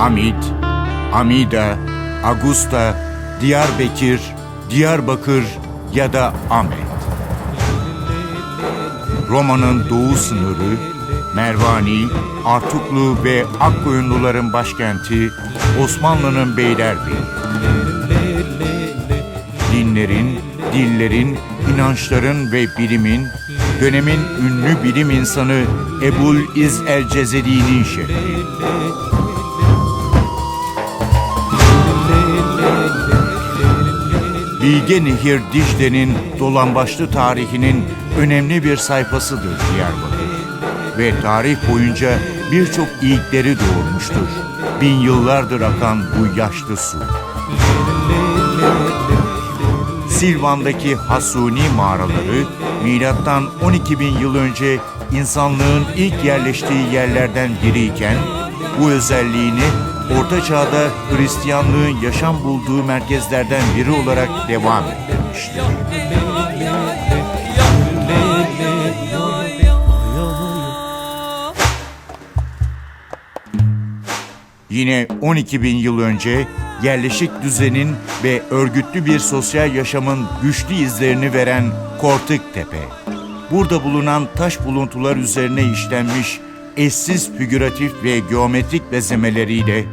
Hamid, Amida, Augusta, Diyarbakır, Diyarbakır ya da Ahmet. Roma'nın doğu sınırı, Mervani, Artuklu ve Akkoyunluların başkenti Osmanlı'nın Beylerbeyi. Dinlerin, dillerin, inançların ve bilimin, dönemin ünlü bilim insanı Ebul İz el Cezeri'nin şehri. Bilge Nehir Dicle'nin dolambaçlı tarihinin önemli bir sayfasıdır Diyarbakır. Ve tarih boyunca birçok ilkleri doğurmuştur. Bin yıllardır akan bu yaşlı su. Silvan'daki Hasuni mağaraları milattan 12 bin yıl önce insanlığın ilk yerleştiği yerlerden biriyken bu özelliğini Orta Çağ'da Hristiyanlığın yaşam bulduğu merkezlerden biri olarak devam ettirmiştir. Yine 12 bin yıl önce yerleşik düzenin ve örgütlü bir sosyal yaşamın güçlü izlerini veren Kortık Tepe. Burada bulunan taş buluntular üzerine işlenmiş eşsiz figüratif ve geometrik bezemeleriyle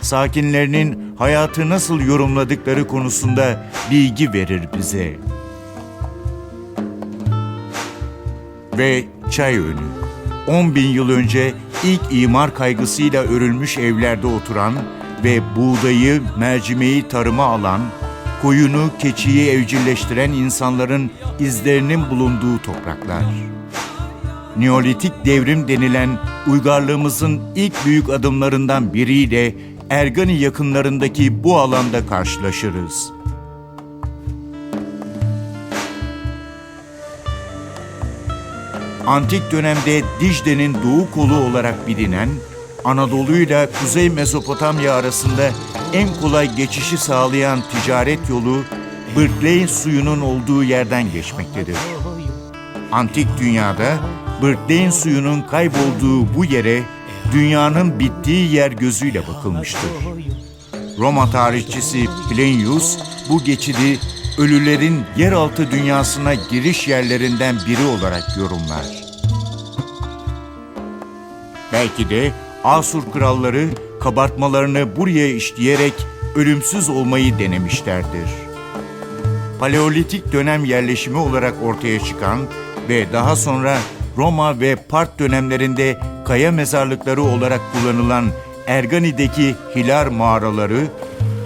sakinlerinin hayatı nasıl yorumladıkları konusunda bilgi verir bize. Ve çay önü. 10 bin yıl önce ilk imar kaygısıyla örülmüş evlerde oturan ve buğdayı, mercimeği tarıma alan, koyunu, keçiyi evcilleştiren insanların izlerinin bulunduğu topraklar. Neolitik devrim denilen uygarlığımızın ilk büyük adımlarından biriyle Ergani yakınlarındaki bu alanda karşılaşırız. Antik dönemde Dicle'nin doğu kolu olarak bilinen, Anadolu ile Kuzey Mezopotamya arasında en kolay geçişi sağlayan ticaret yolu Bırkleyn suyunun olduğu yerden geçmektedir. Antik dünyada Bırkleyn suyunun kaybolduğu bu yere dünyanın bittiği yer gözüyle bakılmıştır. Roma tarihçisi Plinius bu geçidi ölülerin yeraltı dünyasına giriş yerlerinden biri olarak yorumlar. Belki de Asur kralları kabartmalarını buraya işleyerek ölümsüz olmayı denemişlerdir. Paleolitik dönem yerleşimi olarak ortaya çıkan ve daha sonra Roma ve Part dönemlerinde kaya mezarlıkları olarak kullanılan Ergani'deki Hilar mağaraları,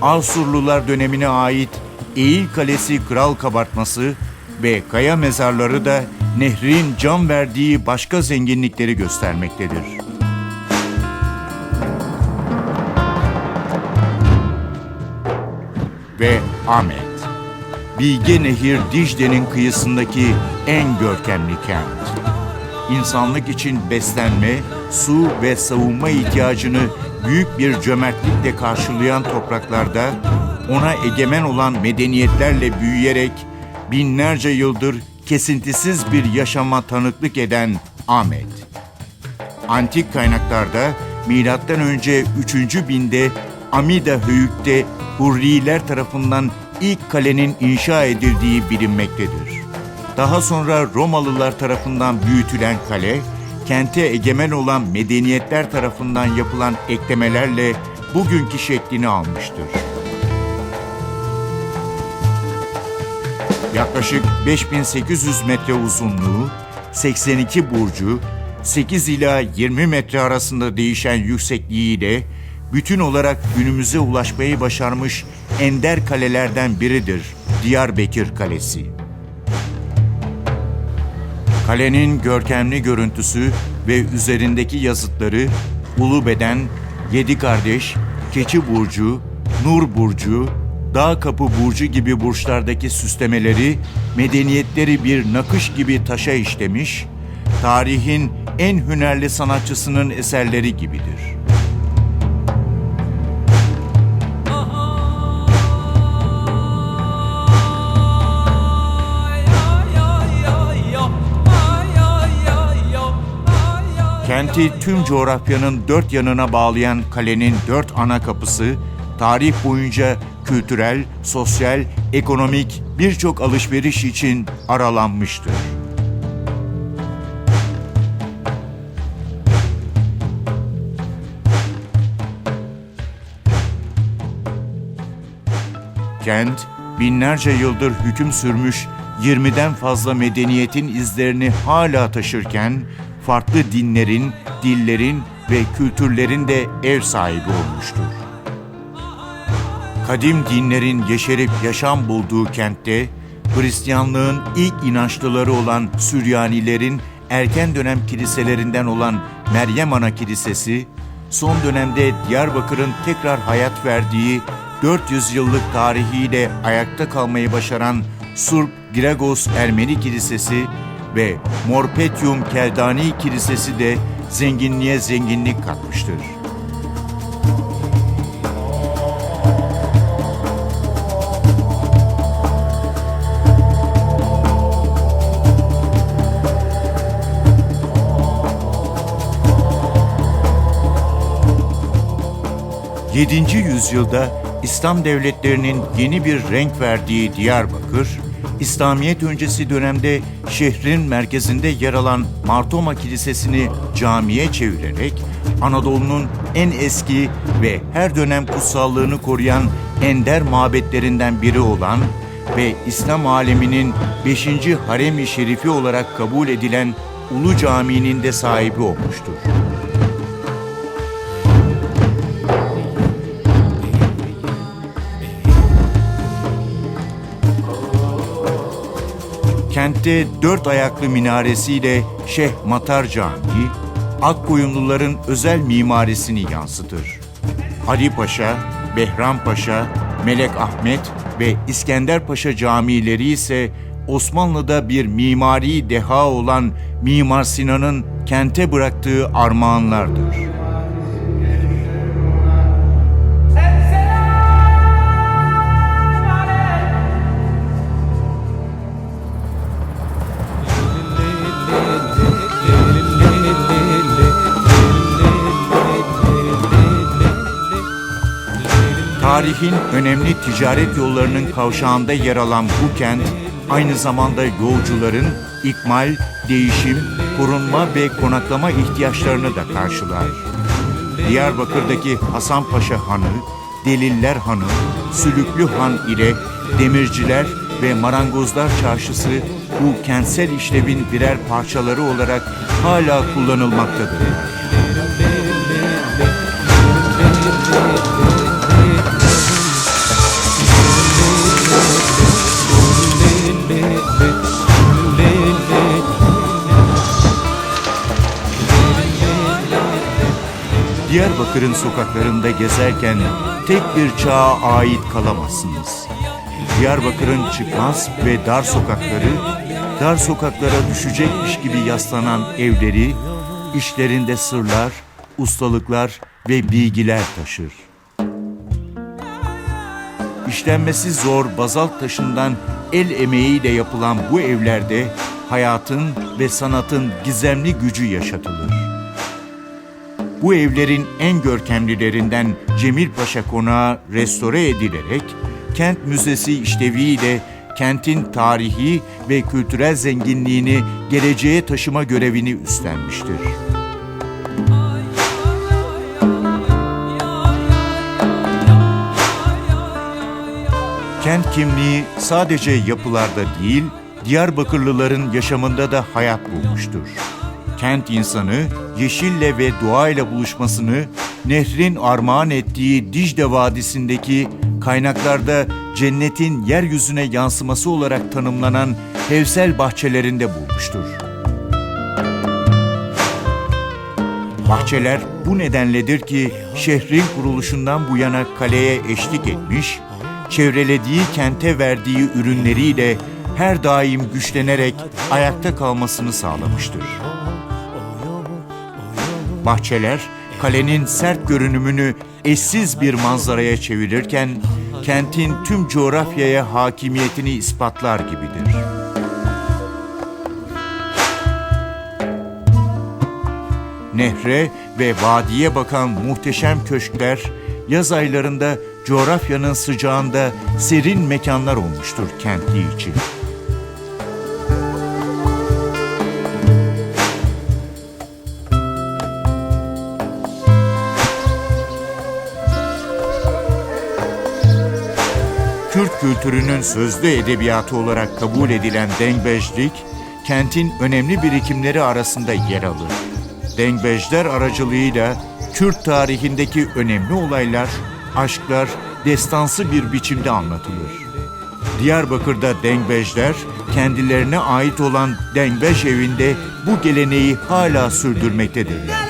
Asurlular dönemine ait Eğil Kalesi Kral Kabartması ve kaya mezarları da nehrin can verdiği başka zenginlikleri göstermektedir. Ve Ahmet, Bilge Nehir Dicle'nin kıyısındaki en görkemli kent insanlık için beslenme, su ve savunma ihtiyacını büyük bir cömertlikle karşılayan topraklarda ona egemen olan medeniyetlerle büyüyerek binlerce yıldır kesintisiz bir yaşama tanıklık eden Ahmet. Antik kaynaklarda milattan önce 3. binde Amida Höyük'te Hurriler tarafından ilk kalenin inşa edildiği bilinmektedir. Daha sonra Romalılar tarafından büyütülen kale, kente egemen olan medeniyetler tarafından yapılan eklemelerle bugünkü şeklini almıştır. Yaklaşık 5800 metre uzunluğu, 82 burcu, 8 ila 20 metre arasında değişen yüksekliğiyle bütün olarak günümüze ulaşmayı başarmış ender kalelerden biridir Diyarbakır Kalesi. Kalenin görkemli görüntüsü ve üzerindeki yazıtları Ulu Beden, Yedi Kardeş, Keçi Burcu, Nur Burcu, Dağ Kapı Burcu gibi burçlardaki süslemeleri medeniyetleri bir nakış gibi taşa işlemiş, tarihin en hünerli sanatçısının eserleri gibidir. Kenti tüm coğrafyanın dört yanına bağlayan kalenin dört ana kapısı, tarih boyunca kültürel, sosyal, ekonomik birçok alışveriş için aralanmıştır. Kent, binlerce yıldır hüküm sürmüş 20'den fazla medeniyetin izlerini hala taşırken, farklı dinlerin, dillerin ve kültürlerin de ev sahibi olmuştur. Kadim dinlerin yeşerip yaşam bulduğu kentte, Hristiyanlığın ilk inançlıları olan Süryanilerin erken dönem kiliselerinden olan Meryem Ana Kilisesi, son dönemde Diyarbakır'ın tekrar hayat verdiği 400 yıllık tarihiyle ayakta kalmayı başaran Surp Gregos Ermeni Kilisesi ve Morpetium Keldani Kilisesi de zenginliğe zenginlik katmıştır. Yedinci yüzyılda İslam devletlerinin yeni bir renk verdiği Diyarbakır, İslamiyet öncesi dönemde şehrin merkezinde yer alan Martoma Kilisesi'ni camiye çevirerek Anadolu'nun en eski ve her dönem kutsallığını koruyan ender mabetlerinden biri olan ve İslam aleminin 5. harem-i şerifi olarak kabul edilen Ulu Camii'nin de sahibi olmuştur. Kentte dört ayaklı minaresiyle Şeyh Matar Camii, Akkoyunluların özel mimarisini yansıtır. Ali Paşa, Behram Paşa, Melek Ahmet ve İskender Paşa camileri ise Osmanlı'da bir mimari deha olan Mimar Sinan'ın kente bıraktığı armağanlardır. Tarihin önemli ticaret yollarının kavşağında yer alan bu kent, aynı zamanda yolcuların ikmal, değişim, korunma ve konaklama ihtiyaçlarını da karşılar. Diyarbakır'daki Hasanpaşa Hanı, Deliller Hanı, Sülüklü Han ile Demirciler ve Marangozlar Çarşısı bu kentsel işlevin birer parçaları olarak hala kullanılmaktadır. Diyarbakır'ın sokaklarında gezerken tek bir çağa ait kalamazsınız. Diyarbakır'ın çıkmaz ve dar sokakları, dar sokaklara düşecekmiş gibi yaslanan evleri, işlerinde sırlar, ustalıklar ve bilgiler taşır. İşlenmesi zor bazalt taşından el emeğiyle yapılan bu evlerde hayatın ve sanatın gizemli gücü yaşatılır. Bu evlerin en görkemlilerinden Cemil Paşa Konağı restore edilerek kent müzesi işleviyle kentin tarihi ve kültürel zenginliğini geleceğe taşıma görevini üstlenmiştir. Kent kimliği sadece yapılarda değil, Diyarbakırlıların yaşamında da hayat bulmuştur. Kent insanı yeşille ve doğayla buluşmasını nehrin armağan ettiği Dicle Vadisi'ndeki kaynaklarda cennetin yeryüzüne yansıması olarak tanımlanan Hevsel bahçelerinde bulmuştur. Bahçeler bu nedenledir ki şehrin kuruluşundan bu yana kaleye eşlik etmiş, çevrelediği kente verdiği ürünleriyle her daim güçlenerek ayakta kalmasını sağlamıştır. Bahçeler, kalenin sert görünümünü eşsiz bir manzaraya çevirirken, kentin tüm coğrafyaya hakimiyetini ispatlar gibidir. nehre ve vadiye bakan muhteşem köşkler, yaz aylarında coğrafyanın sıcağında serin mekanlar olmuştur kentli için. Kültürünün sözlü edebiyatı olarak kabul edilen dengbejlik, kentin önemli birikimleri arasında yer alır. Dengbejler aracılığıyla Kürt tarihindeki önemli olaylar, aşklar destansı bir biçimde anlatılır. Diyarbakır'da dengbejler kendilerine ait olan dengbej evinde bu geleneği hala sürdürmektedirler.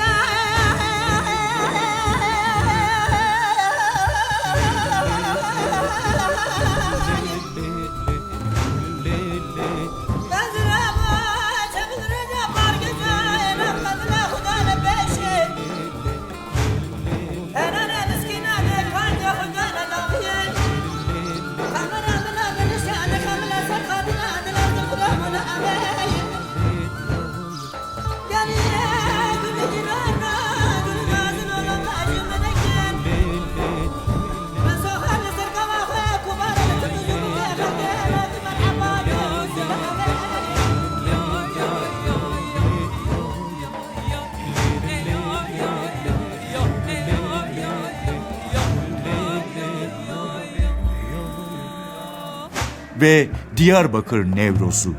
Ve Diyarbakır Nevrozu.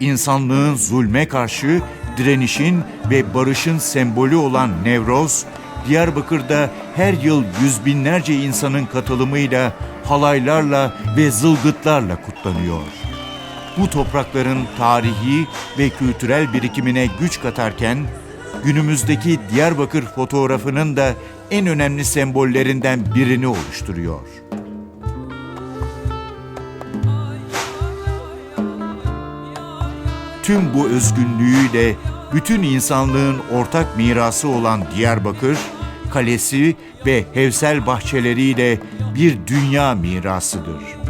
İnsanlığın zulme karşı direnişin ve barışın sembolü olan Nevroz, Diyarbakır'da her yıl yüz binlerce insanın katılımıyla, halaylarla ve zılgıtlarla kutlanıyor. Bu toprakların tarihi ve kültürel birikimine güç katarken, günümüzdeki Diyarbakır fotoğrafının da en önemli sembollerinden birini oluşturuyor. Tüm bu özgünlüğüyle bütün insanlığın ortak mirası olan Diyarbakır, kalesi ve hevsel bahçeleriyle bir dünya mirasıdır.